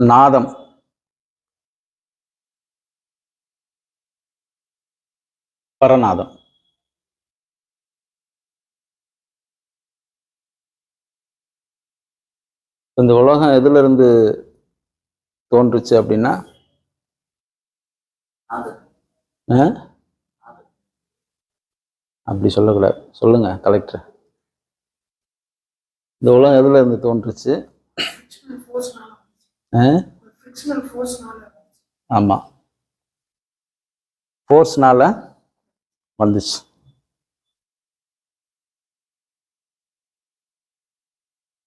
நாதம். பரநாதம். இந்த உலகம் எதுல இருந்து தோன்றுச்சு அப்படின்னா? ஆ? அப்படி சொல்லக்கூடாது. சொல்லுங்க கலெக்டர் இந்த உலகம் எதுல இருந்து தோன்றுச்சு? ஆ? ஃபிக்ஷனல் ஃபோர்ஸ்னால ஆமா. ஃபோர்ஸ்னால வந்துச்சு.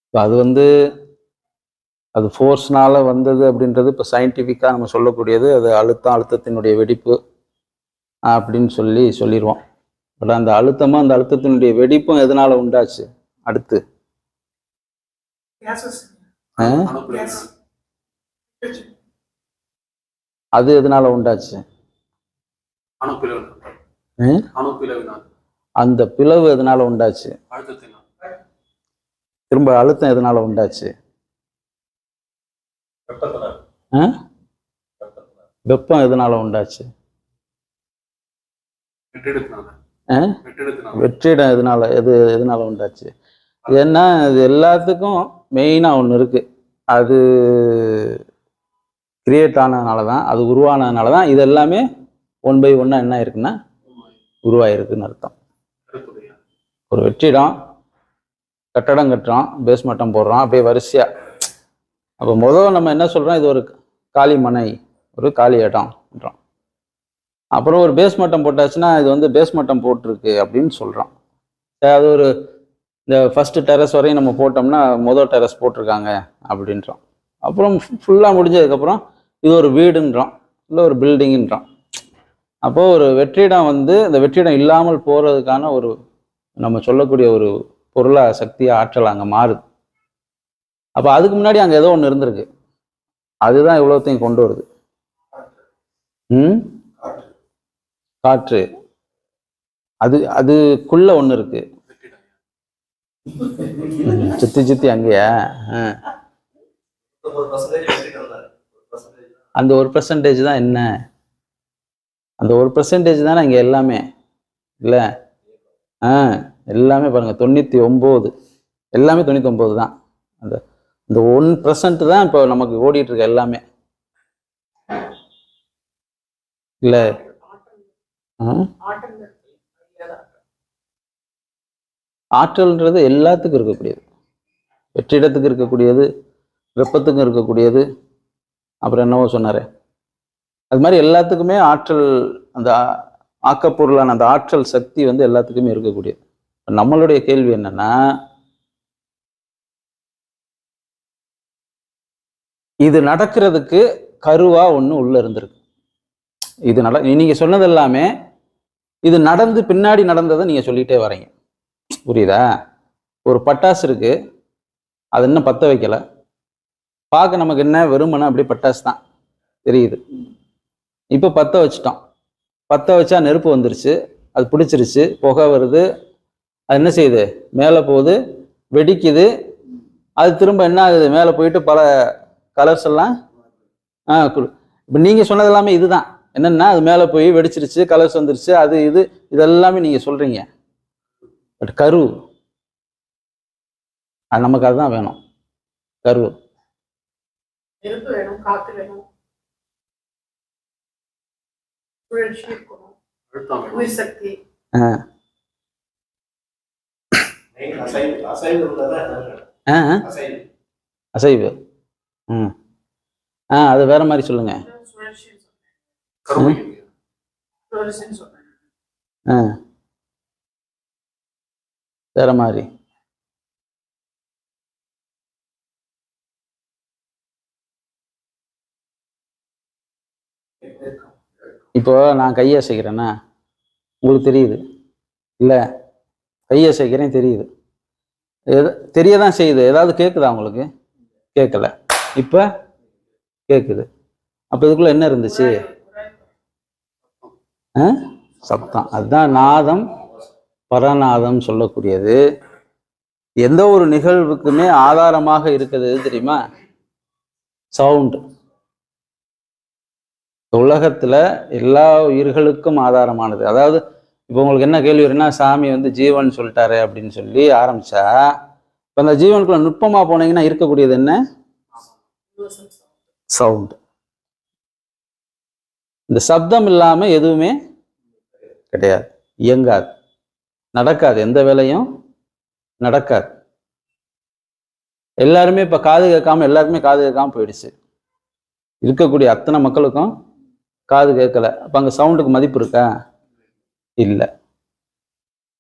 இப்ப அது வந்து அது ஃபோர்ஸ்னால வந்தது அப்படின்றது இப்போ சயின்டிஃபிக்காக நம்ம சொல்லக்கூடியது. அது அழுத்தம் அழுத்தத்தினுடைய வெடிப்பு அப்படின்னு சொல்லி சொல்லிடுவோம் பட் அந்த அழுத்தமும் அந்த அழுத்தத்தினுடைய வெடிப்பும் எதனால உண்டாச்சு? அடுத்து. அது எதனால உண்டாச்சு? அந்த பிளவு எதனால உண்டாச்சு? திரும்ப அழுத்தம் எதனால உண்டாச்சு? வெப்பம் எதனால உண்டாச்சு? வெற்றிடம் எதனால எது எதனால உண்டாச்சு? ஏன்னா இது எல்லாத்துக்கும் மெயினாக ஒன்று இருக்கு. அது கிரியேட் ஆனதுனால தான் அது உருவானதுனால தான் இது எல்லாமே ஒன் பை ஒன்னா என்ன இருக்குன்னா உருவாயிருக்குன்னு அர்த்தம். ஒரு வெற்றிடம் கட்டடம் கட்டுறோம் பேஸ் மட்டம் போடுறோம் அப்படியே வரிசையா. அப்போ முதல்ல நம்ம என்ன சொல்றோம்? இது ஒரு காலி மனை ஒரு காலி இடம்ன்றோம் அப்புறம் ஒரு பேஸ் மட்டம் போட்டாச்சுன்னா இது வந்து பேஸ் மட்டம் போட்டிருக்கு அப்படின்னு சொல்றோம் அது ஒரு இந்த ஃபர்ஸ்ட் டெரஸ் வரையும் நம்ம போட்டோம்னா முதல் டெரஸ் போட்டிருக்காங்க அப்படின்றோம் அப்புறம் ஃபுல்லாக முடிஞ்சதுக்கப்புறம் இது ஒரு வீடுன்றோம் இல்லை ஒரு பில்டிங்ன்றோம் அப்போ ஒரு வெற்றிடம் வந்து இந்த வெற்றிடம் இல்லாமல் போறதுக்கான ஒரு நம்ம சொல்லக்கூடிய ஒரு பொருளா சக்தி ஆற்றல் அங்கே மாறுது. அப்போ அதுக்கு முன்னாடி அங்கே ஏதோ ஒன்று இருந்திருக்கு. அதுதான் இவ்வளோத்தையும் கொண்டு வருது. ம்? காற்று. அது அதுக்குள்ள ஒன்று இருக்கு. சுத்தி சுத்தி அங்கேயா? ஆ. அந்த ஒரு பர்சன்டேஜ் தான் என்ன? அந்த ஒரு பர்சன்டேஜ் தானே இங்கே எல்லாமே? இல்லை? ஆ எல்லாமே பாருங்கள் தொண்ணூற்றி ஒம்பது எல்லாமே தொண்ணூற்றி ஒம்பது தான். அந்த இந்த ஒன் பர்சன்ட் தான் இப்போ நமக்கு ஓடிட்டு இருக்க எல்லாமே. இல்லை? ஆற்றல்ன்றது எல்லாத்துக்கும் இருக்கக்கூடியது. வெற்றிடத்துக்கு இருக்கக்கூடியது வெப்பத்துக்கும் இருக்கக்கூடியது. அப்புறம் என்னவோ சொன்னார். அது மாதிரி எல்லாத்துக்குமே ஆற்றல் அந்த ஆக்கப்பொருளான அந்த ஆற்றல் சக்தி வந்து எல்லாத்துக்குமே இருக்கக்கூடியது. நம்மளுடைய கேள்வி என்னன்னா இது நடக்கிறதுக்கு கருவா ஒன்று உள்ள இருந்திருக்கு. இது நட நீங்க சொன்னது எல்லாமே இது நடந்து பின்னாடி நடந்ததை நீங்க சொல்லிட்டே வரீங்க. புரியுதா? ஒரு பட்டாசு இருக்கு. அது இன்னும் பத்த வைக்கலை. பார்க்க நமக்கு என்ன வெறுமனை அப்படி பட்டாசு தான். தெரியுது. இப்போ பற்ற வச்சிட்டோம். பற்ற வச்சா நெருப்பு வந்துருச்சு. அது பிடிச்சிருச்சு. புகை வருது. அது என்ன செய்யுது? மேலே போகுது. வெடிக்குது. அது திரும்ப என்ன ஆகுது? மேலே போயிட்டு பல கலர்ஸ் எல்லாம் ஆ இப்போ நீங்கள் சொன்னது எல்லாமே இதுதான். என்னென்னா அது மேலே போய் வெடிச்சிருச்சு கலர்ஸ் வந்துருச்சு அது இது இதெல்லாமே நீங்கள் சொல்கிறீங்க பட் கரு அது நமக்கு அதுதான் வேணும். கரு நெருப்பு வேணும் காத்து வேணும். சுழற்சி இருக்கணும். உயிர் சக்தி. ஆ. ஆ, அசைவு. ம். ஆ அது வேற மாதிரி சொல்லுங்க. வேற மாதிரி. இப்போ நான் கையை அசைக்கிறேன்னா உங்களுக்கு தெரியுது. இல்லை கையை அசைக்கிறேன் தெரியுது. எது தெரிய தான் செய்யுது. ஏதாவது கேட்குதா உங்களுக்கு? கேட்கல இப்போ கேட்குது அப்போ இதுக்குள்ள என்ன இருந்துச்சு? ஆ? சப்தம் அதுதான் நாதம் பரநாதம் சொல்லக்கூடியது. எந்த ஒரு நிகழ்வுக்குமே ஆதாரமாக இருக்கிறது தெரியுமா? சவுண்டு. உலகத்துல எல்லா உயிர்களுக்கும் ஆதாரமானது. அதாவது இப்போ உங்களுக்கு என்ன கேள்வி வரும்னா சாமி வந்து ஜீவன் சொல்லிட்டாரு அப்படின்னு சொல்லி ஆரம்பிச்சா இப்போ அந்த ஜீவனுக்குள்ள நுட்பமா போனீங்கன்னா இருக்கக்கூடியது என்ன? சவுண்ட் இந்த சப்தம் இல்லாம எதுவுமே கிடையாது. இயங்காது. நடக்காது. எந்த வேலையும் நடக்காது. எல்லாருமே இப்ப காது கேட்காம எல்லாருக்குமே காது கேட்காம போயிடுச்சு. இருக்கக்கூடிய அத்தனை மக்களுக்கும் காது கேட்கல. அப்போ அங்கே சவுண்டுக்கு மதிப்பு இருக்கா? இல்லை.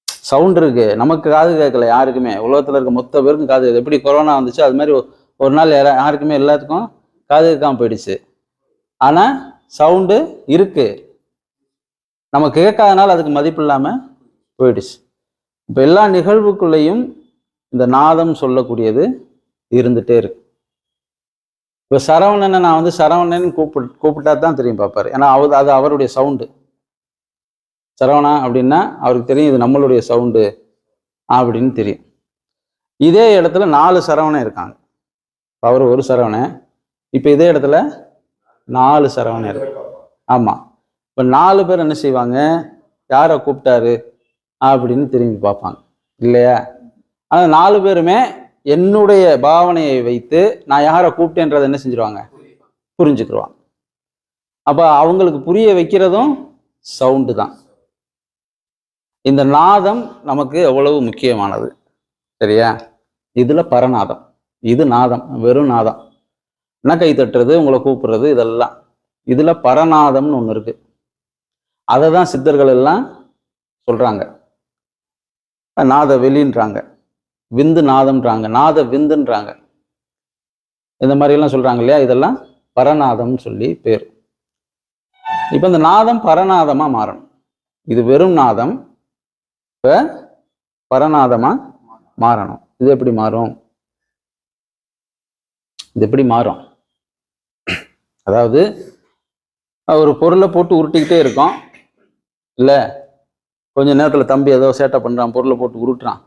சவுண்ட் இருக்கு. நமக்கு காது கேட்கல யாருக்குமே. உலகத்தில் இருக்க மொத்த பேருக்கும் காது கேட்கல. எப்படி கொரோனா வந்துச்சு அது மாதிரி ஒரு நாள் யாரா- யாருக்குமே எல்லாத்துக்கும் காது கேட்காம போயிடுச்சு. ஆனால் சவுண்டு இருக்கு. நம்ம கேட்காதனால அதுக்கு மதிப்பு இல்லாமல் போயிடுச்சு. இப்போ எல்லா நிகழ்வுக்குள்ளேயும் இந்த நாதம் சொல்லக்கூடியது இருந்துகிட்டே இருக்கு. இப்போ சரவணனை நான் வந்து சரவணன் கூப்பிட்டு கூப்பிட்டா தான் தெரியும் பார்ப்பார். ஏன்னா அவர் அது அவருடைய சவுண்டு சரவணா அப்படின்னா அவருக்கு தெரியும் இது நம்மளுடைய சவுண்டு அப்படின்னு தெரியும். இதே இடத்துல நாலு சரவணன் இருக்காங்க. அவர் ஒரு சரவணன். இப்போ இதே இடத்துல நாலு சரவணன் இருக்கு. ஆமாம் இப்போ நாலு பேர் என்ன செய்வாங்க? யாரை கூப்பிட்டாரு? அப்படின்னு திரும்பி பார்ப்பாங்க. இல்லையா? ஆனா நாலு பேருமே என்னுடைய பாவனையை வைத்து நான் யாரை கூப்பிட்டேன்றதை என்ன செஞ்சிருவாங்க? புரிஞ்சுக்கிருவான். அப்போ அவங்களுக்கு புரிய வைக்கிறதும் சவுண்டு தான். இந்த நாதம் நமக்கு எவ்வளவு முக்கியமானது? சரியா? இதில் பரநாதம். இது நாதம். வெறும் நாதம். என்ன கை தட்டுறது? உங்களை கூப்பிடுறது இதெல்லாம். இதில் பரநாதம்னு ஒன்று இருக்கு. அதை தான் சித்தர்கள் எல்லாம் சொல்கிறாங்க நாத வெளின்றாங்க. விந்து நாதம்ன்றாங்க நாத விந்துன்றாங்க. இந்த மாதிரி எல்லாம் இல்லையா? இதெல்லாம் பரநாதம்னு சொல்லி பேர். இப்போ இந்த நாதம் பரநாதமாக மாறணும். இது வெறும் நாதம். இப்போ பரநாதமாக மாறணும். இது எப்படி மாறும்? இது எப்படி மாறும்? அதாவது ஒரு பொருளை போட்டு உருட்டிக்கிட்டே இருக்கோம். இல்லை கொஞ்ச நேரத்தில் தம்பி ஏதோ சேட்டை பண்ணுறான் பொருளை போட்டு உருட்டுறான்.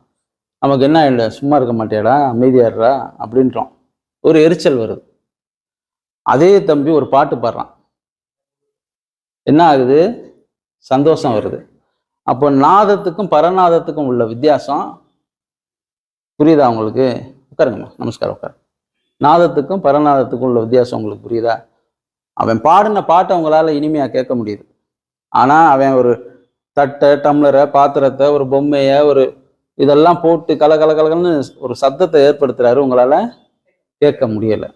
நமக்கு என்ன இல்லை சும்மா இருக்க மாட்டேடா அமைதியாடுறா அப்படின்றோம் ஒரு எரிச்சல் வருது. அதே தம்பி ஒரு பாட்டு பாடுறான். என்ன ஆகுது? சந்தோஷம் வருது. அப்போ நாதத்துக்கும் பரநாதத்துக்கும் உள்ள வித்தியாசம் புரியுதா உங்களுக்கு? உட்காருங்கம்மா. நமஸ்காரம் உட்காரு நாதத்துக்கும் பரநாதத்துக்கும் உள்ள வித்தியாசம் உங்களுக்கு புரியுதா? அவன் பாடின பாட்டை அவங்களால இனிமையா கேட்க முடியுது. ஆனா அவன் ஒரு தட்டை டம்ளரை பாத்திரத்தை ஒரு பொம்மையை ஒரு இதெல்லாம் போட்டு கல கல கலகலன்னு ஒரு சத்தத்தை ஏற்படுத்துறாரு. உங்களால கேட்க முடியல.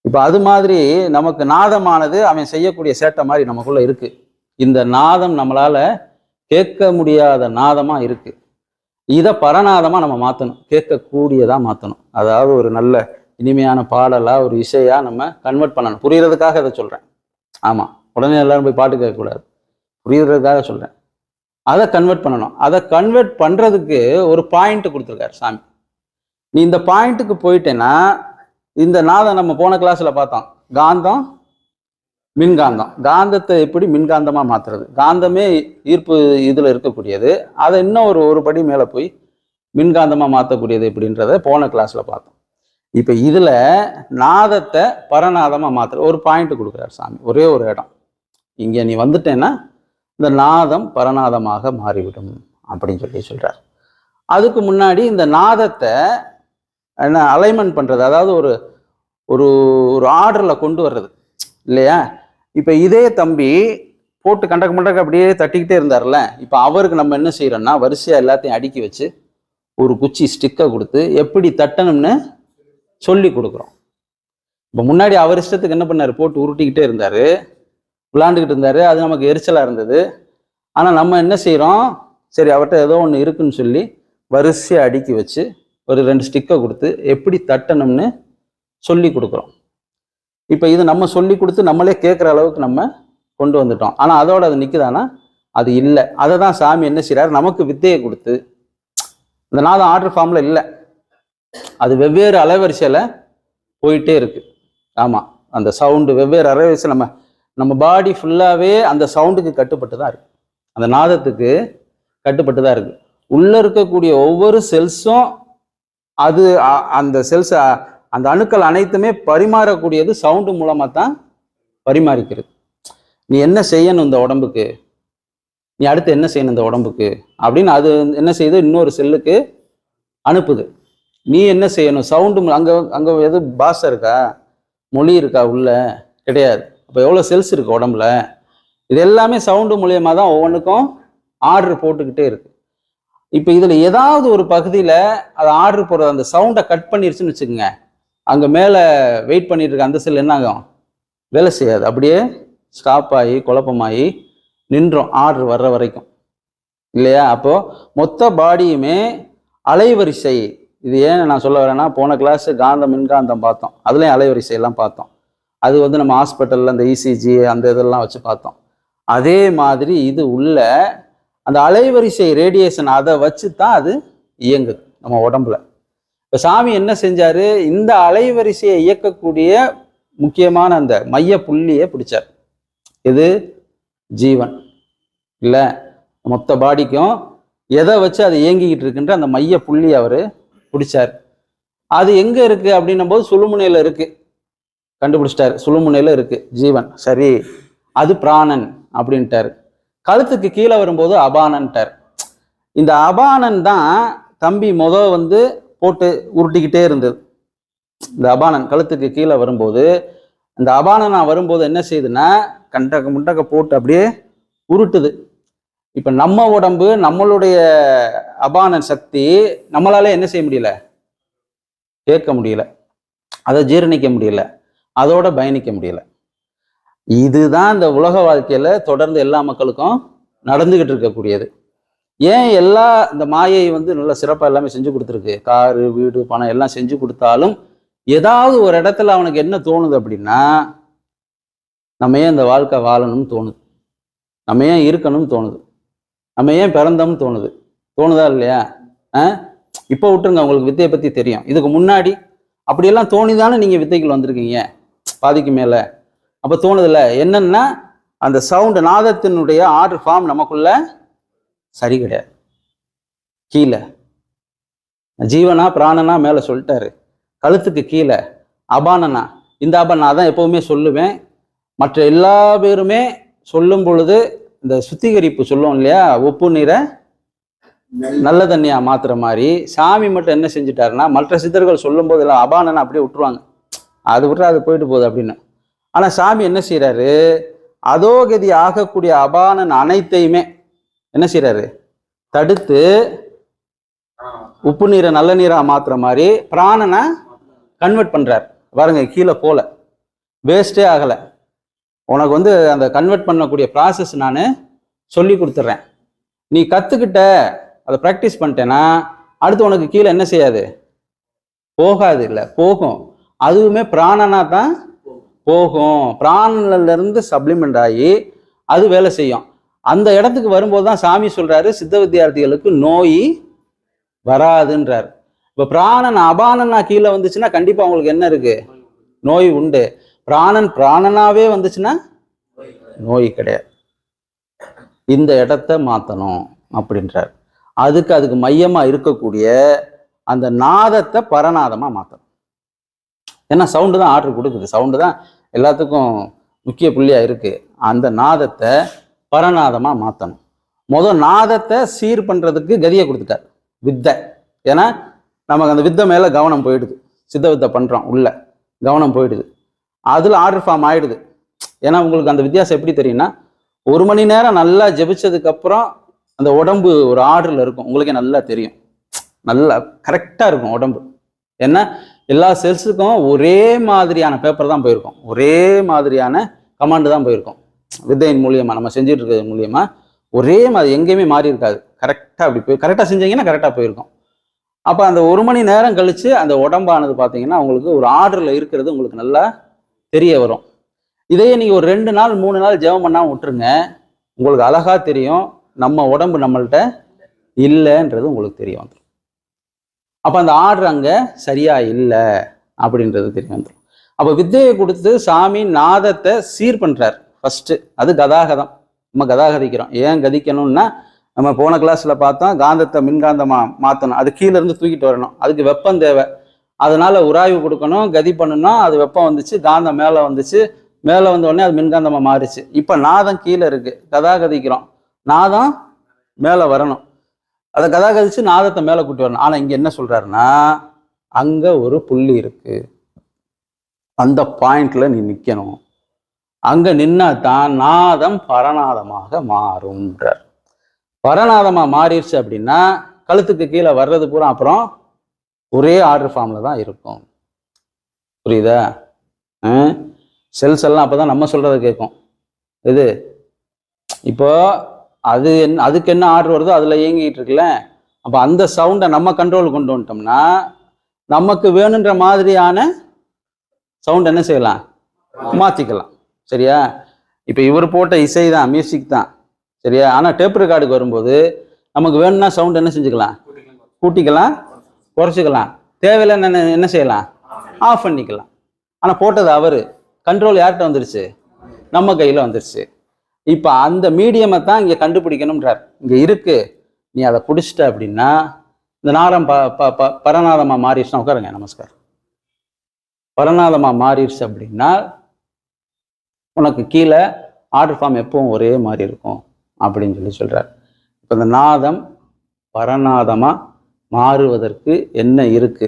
இப்ப அது மாதிரி நமக்கு நாதமானது அவன் செய்யக்கூடிய சேட்டை மாதிரி நமக்குள்ள இருக்கு. இந்த நாதம் நம்மளால கேட்க முடியாத நாதமா இருக்கு. இதை பரநாதமா நம்ம மாத்தணும். கேட்கக்கூடியதா மாத்தணும். அதாவது ஒரு நல்ல இனிமையான பாடலா ஒரு இசையா நம்ம கன்வெர்ட் பண்ணணும். புரியறதுக்காக இதை சொல்றேன். ஆமா. உடனே எல்லாரும் போய் பாட்டு கேட்கக்கூடாது. புரியறதுக்காக சொல்றேன். அதை கன்வெர்ட் பண்ணணும். அதை கன்வெர்ட் பண்ணுறதுக்கு ஒரு பாயிண்ட் கொடுத்துருக்காரு சாமி. நீ இந்த பாயிண்ட்டுக்கு போயிட்டேன்னா இந்த நாதம் நம்ம போன கிளாஸில் பார்த்தோம் காந்தம் மின்காந்தம். காந்தத்தை எப்படி மின்காந்தமாக மாற்றுறது காந்தமே ஈர்ப்பு இதில் இருக்கக்கூடியது. அதை இன்னும் ஒரு ஒரு படி மேலே போய் மின்காந்தமாக மாற்றக்கூடியது எப்படின்றத போன கிளாஸில் பார்த்தோம். இப்போ இதில் நாதத்தை பரநாதமாக மாற்றுற ஒரு பாயிண்ட் கொடுக்குறாரு சாமி. ஒரே ஒரு இடம். இங்கே நீ வந்துட்டேன்னா இந்த நாதம் பரநாதமாக மாறிவிடும் அப்படின்னு சொல்லி சொல்கிறார் அதுக்கு முன்னாடி இந்த நாதத்தை என்ன அலைன்மெண்ட் பண்ணுறது அதாவது ஒரு ஒரு ஒரு ஆர்டரில் கொண்டு வர்றது இல்லையா? இப்போ இதே தம்பி போட்டு கண்டக்க மண்டக்க அப்படியே தட்டிக்கிட்டே இருந்தார்ல இப்போ அவருக்கு நம்ம என்ன செய்கிறோன்னா வரிசையாக எல்லாத்தையும் அடுக்கி வச்சு ஒரு குச்சி ஸ்டிக்கை கொடுத்து எப்படி தட்டணும்னு சொல்லி கொடுக்குறோம். இப்போ முன்னாடி அவர் இஷ்டத்துக்கு என்ன பண்ணார்? போட்டு உருட்டிக்கிட்டே இருந்தார். விளாண்டுக்கிட்டு இருந்தாரு. அது நமக்கு எரிச்சலாக இருந்தது. ஆனால் நம்ம என்ன செய்கிறோம் சரி அவர்கிட்ட ஏதோ ஒன்று இருக்குன்னு சொல்லி வரிசையாக அடுக்கி வச்சு ஒரு ரெண்டு ஸ்டிக்கை கொடுத்து எப்படி தட்டணும்னு சொல்லி கொடுக்குறோம். இப்போ இது நம்ம சொல்லி கொடுத்து நம்மளே கேட்குற அளவுக்கு நம்ம கொண்டு வந்துட்டோம். ஆனால் அதோட அது நிற்குதானா அது இல்லை. அதை தான் சாமி என்ன செய்கிறார் நமக்கு வித்தையை கொடுத்து இந்த நாதம் ஆர்டர் ஃபார்மில் இல்லை. அது வெவ்வேறு அலைவரிசையில் போயிட்டே இருக்குது ஆமாம் அந்த சவுண்டு வெவ்வேறு அலைவரிசை நம்ம நம்ம பாடி ஃபுல்லாகவே அந்த சவுண்டுக்கு கட்டுப்பட்டு தான் இருக்குது அந்த நாதத்துக்கு கட்டுப்பட்டு தான் இருக்குது உள்ளே இருக்கக்கூடிய ஒவ்வொரு செல்ஸும் அது அ- அந்த செல்ஸ் அந்த அணுக்கள் அனைத்துமே பரிமாறக்கூடியது சவுண்டு மூலமாக தான் பரிமாறிக்கிறது. நீ என்ன செய்யணும் இந்த உடம்புக்கு? நீ அடுத்து என்ன செய்யணும் இந்த உடம்புக்கு? அப்படின்னு அது என்ன செய்யுது? இன்னொரு செல்லுக்கு அனுப்புது. நீ என்ன செய்யணும்? சவுண்டு அங்கே அங்கே எதுவும் பாஷை இருக்கா? மொழி இருக்கா? உள்ள கிடையாது. இப்போ எவ்வளோ செல்ஸ் இருக்கு உடம்புல? இது எல்லாமே சவுண்டு மூலியமாக தான் ஒவ்வொன்றுக்கும் ஆர்டர் போட்டுக்கிட்டே இருக்கு. இப்போ இதில் ஏதாவது ஒரு பகுதியில் அது ஆர்டர் போடுறது அந்த சவுண்டை கட் பண்ணிருச்சுன்னு வச்சுக்கோங்க. அங்கே மேலே வெயிட் பண்ணிட்டு இருக்க அந்த செல் என்ன ஆகும் வேலை செய்யாது. அப்படியே ஸ்டாப் ஆகி குழப்பமாகி நின்றோம் ஆர்டர் வர்ற வரைக்கும். இல்லையா? அப்போது மொத்த பாடியுமே அலைவரிசை. இது ஏன் நான் சொல்ல வரேன்னா போன கிளாஸ் காந்தம் மின்காந்தம் பார்த்தோம். அதுலேயும் அலைவரிசையெல்லாம் பார்த்தோம். அது வந்து நம்ம ஹாஸ்பிட்டலில் அந்த இசிஜி அந்த இதெல்லாம் வச்சு பார்த்தோம். அதே மாதிரி இது உள்ள அந்த அலைவரிசை ரேடியேஷன் அதை வச்சு தான் அது இயங்குது நம்ம உடம்புல. இப்போ சாமி என்ன செஞ்சார்? இந்த அலைவரிசையை இயக்கக்கூடிய முக்கியமான அந்த மைய புள்ளியை பிடிச்சார். இது ஜீவன். இல்லை மொத்த பாடிக்கும் எதை வச்சு அது இயங்கிக்கிட்டு இருக்குன்ற அந்த மைய புள்ளி அவர் பிடிச்சார். அது எங்கே இருக்குது அப்படின்னும் போது சுழுமுனையில் இருக்குது கண்டுபிடிச்சிட்டாரு. சுழுமுனையில இருக்கு ஜீவன். சரி அது பிராணன் அப்படின்ட்டாரு. கழுத்துக்கு கீழே வரும்போது அபானன்ட்டார். இந்த அபானன் தான் தம்பி முத வந்து போட்டு உருட்டிக்கிட்டே இருந்தது. இந்த அபானன் கழுத்துக்கு கீழே வரும்போது இந்த அபானனா வரும்போது என்ன செய்யுதுன்னா கண்டக முண்டக போட்டு அப்படியே உருட்டுது. இப்ப நம்ம உடம்பு நம்மளுடைய அபானன் சக்தி நம்மளால என்ன செய்ய முடியல? கேட்க முடியல. அதை ஜீரணிக்க முடியல. அதோட பயணிக்க முடியல. இதுதான் இந்த உலக வாழ்க்கையில தொடர்ந்து எல்லா மக்களுக்கும் நடந்துகிட்டு இருக்கக்கூடியது. ஏன் எல்லா இந்த மாயை வந்து நல்ல சிறப்பாக எல்லாமே செஞ்சு கொடுத்துருக்கு? காரு வீடு பணம் எல்லாம் செஞ்சு கொடுத்தாலும் ஏதாவது ஒரு இடத்துல அவனுக்கு என்ன தோணுது அப்படின்னா நம்ம ஏன் இந்த வாழ்க்கை வாழணும்னு தோணுது? நம்ம ஏன் இருக்கணும்னு தோணுது? நம்ம ஏன் பிறந்தோம்னு தோணுது? தோணுதா இல்லையா? ஆ? இப்போ விட்டுருங்க உங்களுக்கு வித்தையை பற்றி தெரியும். இதுக்கு முன்னாடி அப்படியெல்லாம் தோணிதானே நீங்கள் வித்தைகள் வந்திருக்கீங்க? பாதிக்கு மேலே. அப்போ தோணுதில்ல என்னன்னா அந்த சவுண்டு நாதத்தினுடைய ஆர்டர் ஃபார்ம் நமக்குள்ள சரி கிடையாது. கீழே. ஜீவனா பிராணனா மேலே சொல்லிட்டாரு. கழுத்துக்கு கீழே. அபானனா. இந்த அபன் நான் தான் எப்போவுமே சொல்லுவேன். மற்ற எல்லா பேருமே சொல்லும் பொழுது இந்த சுத்திகரிப்பு சொல்லுவோம் இல்லையா உப்பு நீரை நல்ல தண்ணியா மாத்துற மாதிரி. சாமி மட்டும் என்ன செஞ்சிட்டாருன்னா மற்ற சித்தர்கள் சொல்லும் போது எல்லாம் அபானனை அப்படியே விட்டுருவாங்க. அது விட்டுறா அது போயிட்டு போகுது அப்படின்னு. ஆனால் சாமி என்ன செய்கிறாரு அதோகதி ஆகக்கூடிய அபானன் அனைத்தையுமே என்ன செய்கிறாரு தடுத்து உப்பு நீரை நல்ல நீராக மாற்றுற மாதிரி பிராணனை கன்வெர்ட் பண்ணுறார் பாருங்க கீழே போல. வேஸ்டே ஆகலை. உனக்கு வந்து அந்த கன்வெர்ட் பண்ணக்கூடிய ப்ராசஸ் நான் சொல்லி கொடுத்துட்றேன் நீ கற்றுக்கிட்ட அதை ப்ராக்டிஸ் பண்ணிட்டேன்னா அடுத்து உனக்கு கீழே என்ன செய்யாது? போகாது இல்லை போகும். அதுவுமே பிராணனா தான் போகும். பிராணன்ல இருந்து சப்ளிமெண்ட் ஆகி அது வேலை செய்யும். அந்த இடத்துக்கு வரும்போது தான் சாமி சொல்றாரு சித்த வித்தியார்த்திகளுக்கு நோய் வராதுன்றார். இப்போ பிராணன் அபானனா கீழே வந்துச்சுன்னா கண்டிப்பா அவங்களுக்கு என்ன இருக்கு? நோய் உண்டு. பிராணன் பிராணனாவே வந்துச்சுன்னா நோய் கிடையாது. இந்த இடத்த மாற்றணும் அப்படின்றார். அதுக்கு அதுக்கு மையமாக இருக்கக்கூடிய அந்த நாதத்தை பரநாதமாக மாற்றணும் ஏன்னா சவுண்டு தான் ஆர்டர் கொடுக்குது. சவுண்டு தான் எல்லாத்துக்கும் முக்கிய புள்ளியாக இருக்குது அந்த நாதத்தை பரநாதமாக மாற்றணும் முதல் நாதத்தை சீர் பண்ணுறதுக்கு கதியை கொடுத்துட்டார். வித்தை. ஏன்னா நமக்கு அந்த வித்தை மேலே கவனம் போயிடுது. சித்த வித்தை பண்ணுறோம் உள்ள. கவனம் போயிடுது. அதில் ஆர்டர் ஃபார்ம் ஆயிடுது. ஏன்னா உங்களுக்கு அந்த வித்தியாசம் எப்படி தெரியும்னா ஒரு மணி நேரம் நல்லா ஜெபிச்சதுக்கப்புறம் அந்த உடம்பு ஒரு ஆர்டரில் இருக்கும். உங்களுக்கே நல்லா தெரியும். நல்லா கரெக்டாக இருக்கும் உடம்பு. ஏன்னா எல்லா செல்ஸுக்கும் ஒரே மாதிரியான பேப்பர் தான் போயிருக்கும். ஒரே மாதிரியான கமாண்டு தான் போயிருக்கும். வித்தையின் மூலியமாக நம்ம செஞ்சுட்டு இருக்கிறது மூலியமா ஒரே மாதிரி எங்கேயுமே மாறி இருக்காது. கரெக்டாக அப்படி போய் கரெக்டாக செஞ்சீங்கன்னா கரெக்டாக போயிருக்கும். அப்போ அந்த ஒரு மணி நேரம் கழித்து அந்த உடம்பானது பார்த்தீங்கன்னா உங்களுக்கு ஒரு ஆர்டரில் இருக்கிறது உங்களுக்கு நல்லா தெரிய வரும். இதையே நீங்கள் ஒரு ரெண்டு நாள் மூணு நாள் ஜெபம் பண்ணாமல் விட்டுருங்க. உங்களுக்கு அழகாக தெரியும். நம்ம உடம்பு நம்மள்கிட்ட இல்லைன்றது உங்களுக்கு தெரிய வந்துடும் அப்போ அந்த ஆர்டர் அங்கே சரியா இல்லை அப்படின்றது தெரிய வந்துடும் அப்போ வித்தையை கொடுத்து சாமி நாதத்தை சீர் பண்ணுறார் ஃபஸ்ட்டு அது கதாகதம். நம்ம கதாகதிக்கிறோம். ஏன் கதிக்கணும்னா நம்ம போன கிளாஸில் பார்த்தோம் காந்தத்தை மின்காந்தமாக மாற்றணும் அது கீழேருந்து தூக்கிட்டு வரணும். அதுக்கு வெப்பம் தேவை. அதனால உராய்வு கொடுக்கணும் கதி பண்ணணும் அது வெப்பம் வந்துச்சு காந்தம் மேலே வந்துச்சு. மேலே வந்த உடனே அது மின்காந்தமாக மாறிச்சு. இப்போ நாதம் கீழே இருக்குது கதாகதிக்கிறோம். நாதம் மேலே வரணும். அதை கதா கதிச்சு நாதத்தை மேலே கூட்டி வரணும். ஆனால் இங்கே என்ன சொல்கிறாருன்னா அங்கே ஒரு புள்ளி இருக்குது அந்த பாயிண்டில் நீ நிற்கணும் அங்கே நின்னா தான் நாதம் பரநாதமாக மாறும்ன்றார். பரநாதமாக மாறிடுச்சு அப்படின்னா கழுத்துக்கு கீழே வர்றது பூரா அப்புறம் ஒரே ஆர்டர் ஃபார்மில் தான் இருக்கும். புரியுதா? செல்ஸ் எல்லாம் அப்போ தான் நம்ம சொல்கிறத கேட்கும். இது இப்போ அது என்ன அதுக்கு என்ன ஆர்டர் வருதோ அதில் இயங்கிட்டு இருக்குல்ல? அப்போ அந்த சவுண்டை நம்ம கண்ட்ரோல் கொண்டு வந்துட்டோம்னா நமக்கு வேணுன்ற மாதிரியான சவுண்ட் என்ன செய்யலாம்? மாற்றிக்கலாம் சரியா? இப்போ இவர் போட்ட இசை தான் மியூசிக் தான். சரியா? ஆனால் டேப் ரெக்கார்டுக்கு வரும்போது நமக்கு வேணும்னா சவுண்ட் என்ன செஞ்சுக்கலாம்? கூட்டிக்கலாம் குறைச்சிக்கலாம். தேவையில்லைன்னு என்ன என்ன செய்யலாம்? ஆஃப் பண்ணிக்கலாம். ஆனால் போட்டது அவர். கண்ட்ரோல் யார்கிட்ட வந்துருச்சு? நம்ம கையில் வந்துருச்சு. இப்போ அந்த மீடியமை தான் இங்கே கண்டுபிடிக்கணும்ன்றார். இங்கே இருக்கு. நீ அதை குடிச்சிட்ட அப்படின்னா இந்த நாரம் ப ப ப பரநாதமாக மாறிடுச்சுன்னா உட்காருங்க நமஸ்காரம். பரநாதமாக மாறிடுச்சு அப்படின்னா உனக்கு கீழே ஆர்டர் ஃபார்ம் எப்பவும் ஒரே மாதிரி இருக்கும் அப்படின்னு சொல்லி சொல்கிறார் இப்போ இந்த நாதம் பரநாதமாக மாறுவதற்கு என்ன இருக்கு?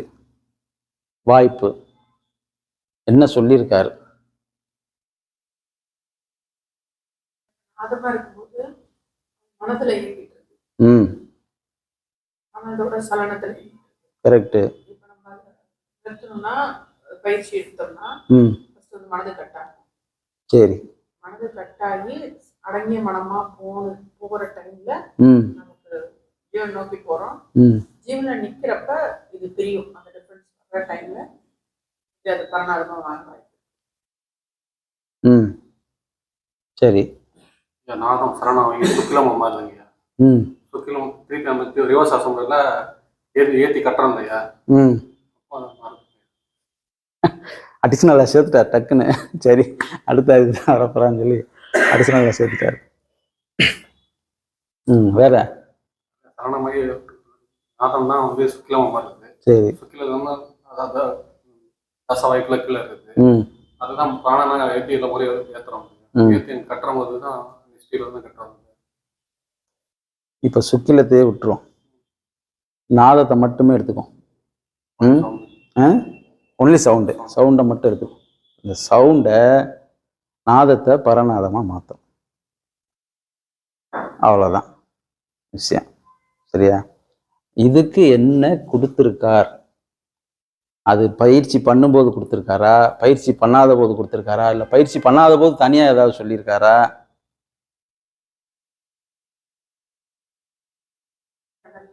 வாய்ப்பு. என்ன சொல்லியிருக்காரு? அதமா இருக்கும்போது மனதுல இயங்கிட்டு இருக்கு மனதோட சலனத்துல. கரெக்டு இப்ப நம்ம நிறுத்தணும்னா பயிற்சி எடுத்தோம்னா ஃபர்ஸ்ட் வந்து மனது கட்டாகும். சரி. மனது கட்டாகி அடங்கிய மனமா போன போகிற டைம்ல நமக்கு ஜீவன் நோக்கி போறோம். ம். ஜீவன்ல நிக்கிறப்ப இது தெரியும் அந்த டிஃபரன்ஸ் வர டைம்ல இது அது பரணாதமா வாங்க சரி. நாதம் சரணம் சுக்கிலமா மாறுதுங்க ம். சுக்கிலம் திருப்பி நம்ம ரிவர்ஸ் அசம்பிளில் ஏற்றி ஏற்றி கட்டுறோம் ஐயா ம். அடிஷ்னலாக சேர்த்துட்டார் டக்குன்னு. சரி அடுத்த இதுதான் வரப்போறான்னு சொல்லி அடிஷ்னலாக சேர்த்துட்டார். ம் வேற? சரணமாகி நாதம் தான் வந்து சுக்கிலமா மாறுது சரி. சுக்கில வந்து அதாவது தச வாய்ப்புல கீழே இருக்குது. அதுதான் பிராணனா ஏற்றி இல்லை ஒரே ஏற்றுறோம். ஏற்றி கட்டுற போது தான் வந்து கட்டுறோம் இப்போ சுக்கிலத்தையே விட்டுரும். நாதத்தை மட்டுமே எடுத்துக்கும். ம்? ஒன்லி சவுண்டு சவுண்டை மட்டும் எடுத்துக்கும். இந்த சவுண்டை நாதத்தை பரநாதமாக மாற்றும் அவ்வளோதான் விஷயம். சரியா? இதுக்கு என்ன கொடுத்துருக்கார்? அது பயிற்சி பண்ணும்போது கொடுத்துருக்காரா? பயிற்சி பண்ணாத போது கொடுத்துருக்காரா? இல்லை பயிற்சி பண்ணாத போது தனியாக ஏதாவது சொல்லியிருக்காரா?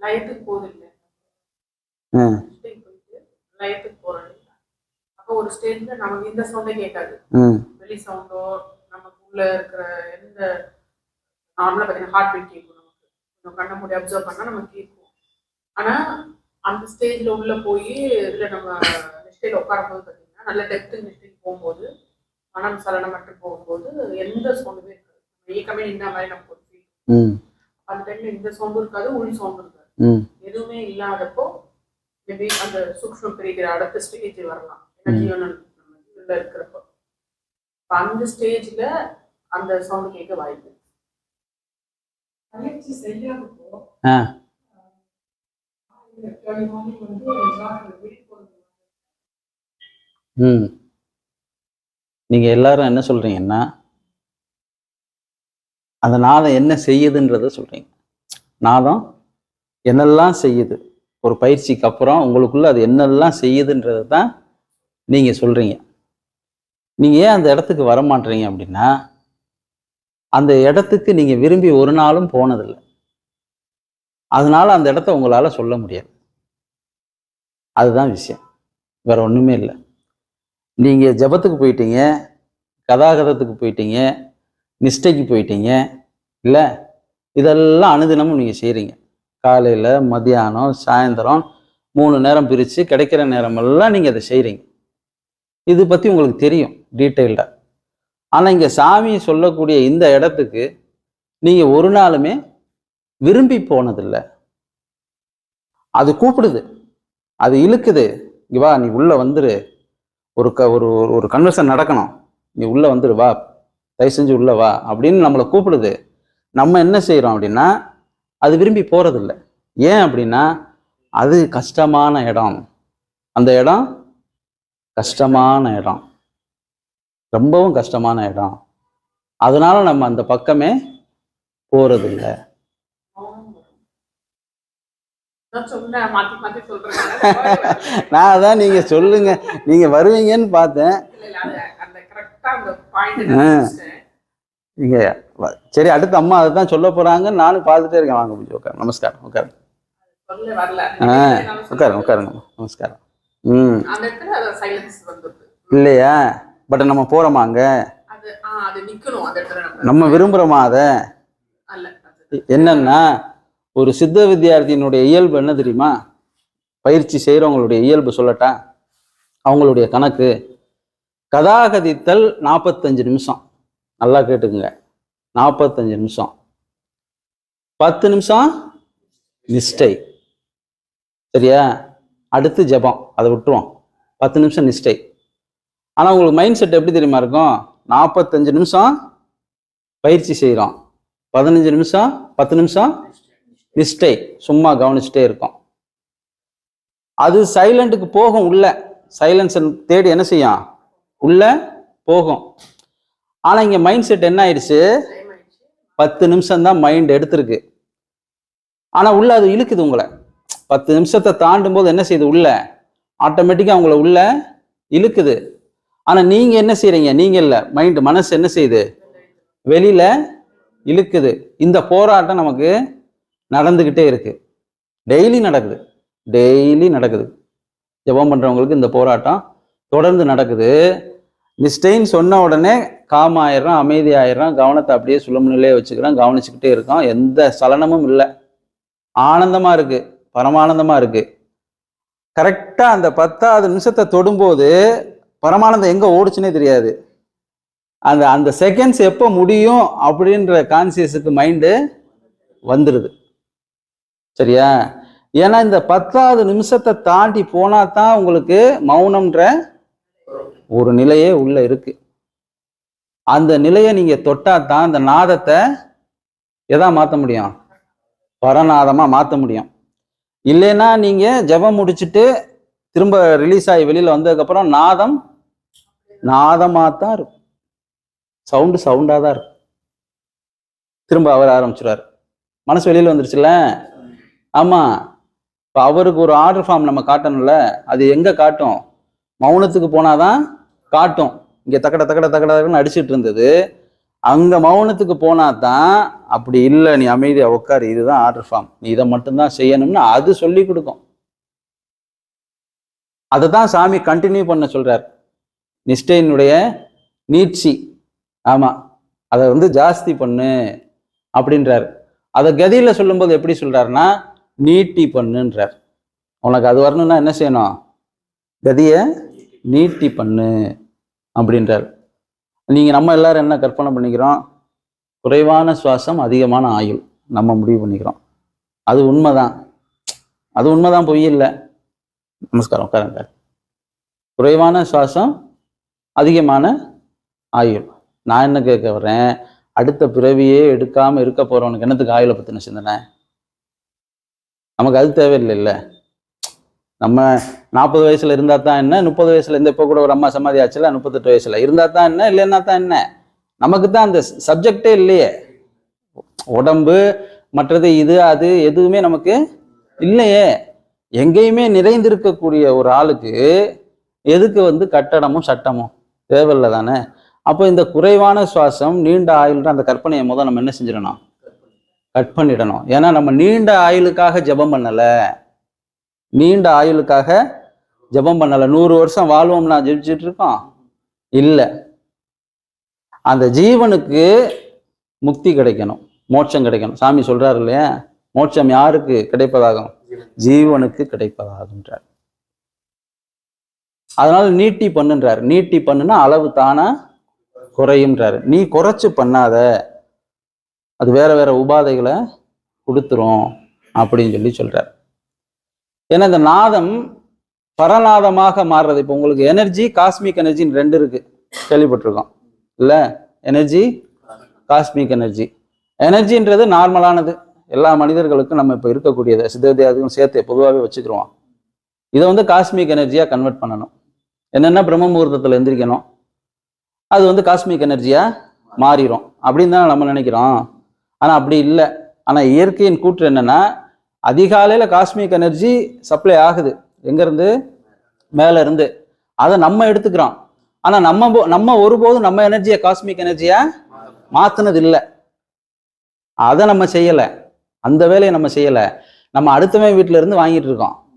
லயத்துக்கு போயிட்டு லயத்துக்கு போறோம் இல்லைங்களா அப்போ ஒரு ஸ்டேஜ்ல நமக்கு இந்த சவுண்டே கேட்காது. வெளி சவுண்டோ நமக்கு உள்ள இருக்கிற எந்த நார்மலாக பார்த்தீங்கன்னா ஹார்ட் பீட் கேட்கும் நமக்கு. நம்ம கண்ணை மூடி அப்சர்வ் பண்ணால் நமக்கு கேட்கும் ஆனால் அந்த ஸ்டேஜில் உள்ள போய் இதில் நம்ம நிஷ்டையில் உட்காரும்போது பார்த்தீங்கன்னா நல்ல டெப்த்து நிஷ்டைக்கு போகும்போது மனம் சலனமற்று போகும்போது எந்த சவுண்டுமே இருக்காது. நம்ம இயக்கமே நின்ன மாதிரி நமக்கு ஒரு ஃபீல் அந்த டைம்ல இந்த சவுண்டும் இருக்காது உள் சவுண்டும் இருக்காது. எதுவுமே இல்லாதப்போ மேபி அந்த சூக்ஷ்மம் பிரிக்கிற அடுத்த ஸ்டேஜ் வரலாம். உள்ள இருக்கிறப்போ. அந்த ஸ்டேஜ்ல அந்த சவுண்ட் கேட்க வாய்ப்பு. பயிற்சி செய்யாதப்போ ம். நீங்கள் எல்லாரும் என்ன சொல்கிறீங்கன்னா அந்த நாதம் என்ன செய்யுதுன்றத சொல்கிறீங்க நாதம் என்னெல்லாம் செய்யுது? ஒரு பயிற்சிக்கு அப்புறம் உங்களுக்குள்ள அது என்னெல்லாம் செய்யுதுன்றதை தான் நீங்கள் சொல்கிறீங்க நீங்கள் ஏன் அந்த இடத்துக்கு வர மாட்டீங்க அப்படின்னா அந்த இடத்துக்கு நீங்கள் விரும்பி ஒரு நாளும் போனதில்லை. அதனால அந்த இடத்த உங்களால் சொல்ல முடியாது. அதுதான் விஷயம். வேற ஒன்றுமே இல்லை. நீங்கள் ஜபத்துக்கு போயிட்டீங்க கதாகதத்துக்கு போயிட்டீங்க நிஷ்டைக்கு போயிட்டீங்க இல்லை? இதெல்லாம் அனுதினமும் நீங்கள் செய்கிறீங்க காலையில் மத்தியானம் சாயந்தரம் மூணு நேரம் பிரித்து கிடைக்கிற நேரமெல்லாம் நீங்கள் அதை செய்கிறீங்க இது பற்றி உங்களுக்கு தெரியும் டீட்டெயில்டாக ஆனால் இங்கே சாமி சொல்லக்கூடிய இந்த இடத்துக்கு நீங்கள் ஒரு நாளுமே விரும்பி போனதில்லை. அது கூப்பிடுது. அது இழுக்குது. இங்கே வா நீ உள்ளே வந்துரு. ஒரு க ஒரு ஒரு- கன்வர்சன் நடக்கணும். நீ உள்ளே வந்துரு வா. தயவு செஞ்சு உள்ளே வா அப்படின்னு நம்மளை கூப்பிடுது. நம்ம என்ன செய்கிறோம் அப்படின்னா அது விரும்பி போறதில்ல. ஏன் அப்படின்னா அது கஷ்டமான இடம். அந்த இடம் கஷ்டமான இடம். ரொம்பவும் கஷ்டமான இடம். அதனால நம்ம அந்த பக்கமே போறதில்ல. நான் அதான் நீங்க சொல்லுங்க. நீங்க வருவீங்கன்னு பார்த்தேன். வ- சரி அடுத்து அம்மா அதை தான் சொல்ல போறாங்க நானும் பார்த்துட்டே இருக்கேன். வாங்க கொஞ்சம் உட்காரு நமஸ்காரம். உட்காரு. ஆ உட்காருங்க. உட்காருங்க. நமஸ்காரம். ம். இல்லையா? பட் நம்ம போறோமா அங்க? நம்ம. நம்ம விரும்புறோமா அதை? அல்ல, அது. என்னன்னா ஒரு சித்த வித்தியார்த்தியினுடைய இயல்பு என்ன தெரியுமா? பயிற்சி செய்கிறவங்களுடைய இயல்பு சொல்லட்டா? அவங்களுடைய கணக்கு. கதாகதித்தல் நாற்பத்தஞ்சு நிமிஷம். நல்லா கேட்டுக்குங்க. நாற்பத்தஞ்சு நிமிஷம். பத்து நிமிஷம் நிஷ்டை. சரியா? அடுத்து ஜெபம். அதை விட்டுருவோம். பத்து நிமிஷம் நிஷ்டை. ஆனால் உங்களுக்கு மைண்ட் செட் எப்படி தெரியுமா இருக்கும்? நாற்பத்தஞ்சு நிமிஷம் பயிற்சி செய்கிறோம் பதினஞ்சு நிமிஷம் பத்து நிமிஷம் நிஷ்டை. சும்மா கவனிச்சுட்டே இருக்கும். அது சைலண்ட்டுக்கு போகும் உள்ள. சைலன்ஸ் தேடி என்ன செய்யும்? உள்ள போகும். ஆனா இங்க மைண்ட் செட் என்ன ஆயிடுச்சு? பத்து நிமிஷம் தான் மைண்ட் எடுத்திருக்கு. ஆனா உள்ள அது இழுக்குது உங்களை. பத்து நிமிஷத்தை தாண்டும் போது என்ன செய்யுது உள்ள? ஆட்டோமேட்டிக்காக உங்களை உள்ள இழுக்குது. ஆனா நீங்க என்ன செய்றீங்க? நீங்க இல்ல. மைண்ட் மனசு என்ன செய்யுது? வெளியில இழுக்குது. இந்த போராட்டம் நமக்கு நடந்துகிட்டே இருக்கு. டெய்லி நடக்குது. டெய்லி நடக்குது. ஜெபம் பண்றவங்களுக்கு இந்த போராட்டம் தொடர்ந்து நடக்குது. நிஷ்டைன்னு சொன்ன உடனே காம் ஆயிடுறான் அமைதி ஆயிடுறோம் கவனத்தை அப்படியே சுலமுனிலே வச்சுக்கிறான் கவனிச்சுக்கிட்டே இருக்கான். எந்த சலனமும் இல்லை. ஆனந்தமாக இருக்குது பரமானந்தமாக இருக்குது கரெக்டாக அந்த பத்தாவது நிமிஷத்தை தொடும்போது பரமானந்தம் எங்கே ஓடுச்சுன்னே தெரியாது. அந்த அந்த செகண்ட்ஸ் எப்போ முடியும் அப்படின்ற கான்சியஸுக்கு மைண்டு வந்துடுது சரியா? ஏன்னா இந்த பத்தாவது நிமிஷத்தை தாண்டி போனா தான் உங்களுக்கு மௌனம்ன்ற ஒரு நிலையே உள்ள இருக்கு. அந்த நிலையை நீங்க தொட்டா தான் அந்த நாதத்தை எதா மாத்த முடியும்? பரநாதமா மாத்த முடியும். இல்லைன்னா நீங்க ஜெபம் முடிச்சுட்டு திரும்ப ரிலீஸ் ஆகி வெளியில வந்ததுக்கப்புறம் நாதம் நாதமா தான் இருக்கும். சவுண்டு சவுண்டா தான் இருக்கும். திரும்ப அவர் ஆரம்பிச்சிருவார். மனசு வெளியில வந்துருச்சுல்ல? ஆமா. இப்போ அவருக்கு ஒரு ஆர்டர் ஃபார்ம் நம்ம காட்டணும்ல? அது எங்க காட்டும்? மௌனத்துக்கு போனாதான் காட்டும். இங்கே தக்கட தக்கட தக்கடன்னு அடிச்சிட்டு இருந்தது. அங்கே மௌனத்துக்கு போனா தான் அப்படி இல்லை நீ அமைதியாக உட்காரு இதுதான் ஆர்டர் ஃபார்ம் நீ இதை மட்டும்தான் செய்யணும்னு அது சொல்லி கொடுக்கும். அதை தான் சாமி கண்டினியூ பண்ண சொல்கிறார் நிஷ்டையினுடைய நீட்சி. ஆமாம் அதை வந்து ஜாஸ்தி பண்ணு அப்படின்றார். அதை கதியில் சொல்லும்போது எப்படி சொல்கிறாருன்னா நீட்டி பண்ணுன்றார். உனக்கு அது வரணும்னா என்ன செய்யணும்? கதியை நீட்டி பண்ணு அப்படின்றார். நீங்கள் நம்ம எல்லாரும் என்ன கற்பனை பண்ணிக்கிறோம்? குறைவான சுவாசம் அதிகமான ஆயுள் நம்ம முடிவு பண்ணிக்கிறோம். அது உண்மைதான். அது உண்மைதான் பொய் இல்லை. நமஸ்காரம் உட்காருங்க. குறைவான சுவாசம் அதிகமான ஆயுள். நான் என்ன கேட்க வர்றேன்? அடுத்த பிறவியே எடுக்காமல் இருக்க போகிறவனுக்கு என்னத்துக்கு ஆயுளை பற்றின சிந்தனை? நமக்கு அது தேவையில்லைல்ல. நம்ம நாற்பது வயசுல இருந்தா தான் என்ன? முப்பது வயசுல இருந்து இப்போ கூட ஒரு அம்மா சமாதி ஆச்சுல முப்பத்தெட்டு வயசுல. இருந்தா தான் என்ன? இல்லைன்னா தான் என்ன? நமக்கு தான் அந்த சப்ஜெக்டே இல்லையே. உடம்பு மற்றது இது அது எதுவுமே நமக்கு இல்லையே. எங்கேயுமே நிறைந்திருக்கக்கூடிய ஒரு ஆளுக்கு எதுக்கு வந்து கட்டடமும் சட்டமும் தேவையில்லை தானே? அப்போ இந்த குறைவான சுவாசம் நீண்ட ஆயுள்ன்ற அந்த கற்பனையை முதல் நம்ம என்ன செஞ்சிடணும்? கட் பண்ணிடணும். ஏன்னா நம்ம நீண்ட ஆயுளுக்காக ஜெபம் பண்ணலை. நீண்ட ஆயுளுக்காக ஜெபம் பண்ணலை. நூறு வருஷம் வாழ்வோம்னா ஜெபிச்சுட்டு இருக்கோம். இல்லை. அந்த ஜீவனுக்கு முக்தி கிடைக்கணும். மோட்சம் கிடைக்கணும். சாமி சொல்றாரு இல்லையா? மோட்சம் யாருக்கு கிடைப்பதாகும்? ஜீவனுக்கு கிடைப்பதாகுன்றார் அதனால நீட்டி பண்ணுன்றார். நீட்டி பண்ணுனா அளவு தானா குறையும்ன்றாரு. நீ குறைச்சு பண்ணாத. அது வேற வேற உபாதைகளை கொடுத்துரும் அப்படின்னு சொல்லி சொல்றாரு. ஏன்னா இந்த நாதம் பரநாதமாக மாறுறது. இப்போ உங்களுக்கு எனர்ஜி காஸ்மிக் எனர்ஜின்னு ரெண்டு இருக்கு. கேள்விப்பட்டிருக்கோம். இல்லை? எனர்ஜி காஸ்மிக் எனர்ஜி எனர்ஜின்றது நார்மலானது. எல்லா மனிதர்களுக்கும் நம்ம இப்போ இருக்கக்கூடியது. சித்தவித்யாதுக்கும் சேர்த்து பொதுவாகவே வச்சுக்கிறோம் இதை வந்து காஸ்மிக் எனர்ஜியாக கன்வெர்ட் பண்ணணும். என்னென்ன பிரம்ம முகூர்த்தத்தில் எந்திரிக்கணும். அது வந்து காஸ்மிக் எனர்ஜியாக மாறிடும் அப்படின்னு தான் நம்ம நினைக்கிறோம். ஆனால் அப்படி இல்லை. ஆனால் இயற்கையின் கூற்று என்னென்னா அதிகாலையில் காஸ்மிக் எனர்ஜி சப்ளை ஆகுது. எங்கேருந்து? மேலேருந்து. அதை நம்ம எடுத்துக்கிறோம். ஆனால் நம்ம போ- நம்ம ஒருபோதும் நம்ம எனர்ஜியை காஸ்மிக் எனர்ஜியை மாற்றினது இல்லை அதை நம்ம செய்யலை. அந்த வேலையை நம்ம செய்யலை. நம்ம அடுத்தவன் வீட்டில இருந்து வாங்கிட்டு இருக்கோம்.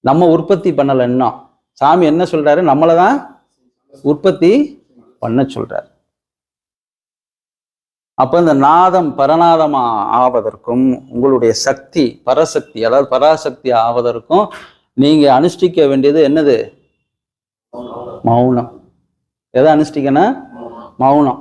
நம்ம உற்பத்தி பண்ணலை இன்னும். சாமி என்ன சொல்றாரு? நம்மளை தான் உற்பத்தி பண்ண சொல்றாரு. அப்போ இந்த நாதம் பரநாதமா ஆவதற்கும் உங்களுடைய சக்தி பரசக்தி அதாவது பராசக்தி ஆவதற்கும் நீங்கள் அனுஷ்டிக்க வேண்டியது என்னது? மௌனம். எதை அனுஷ்டிக்கணும்? மௌனம்.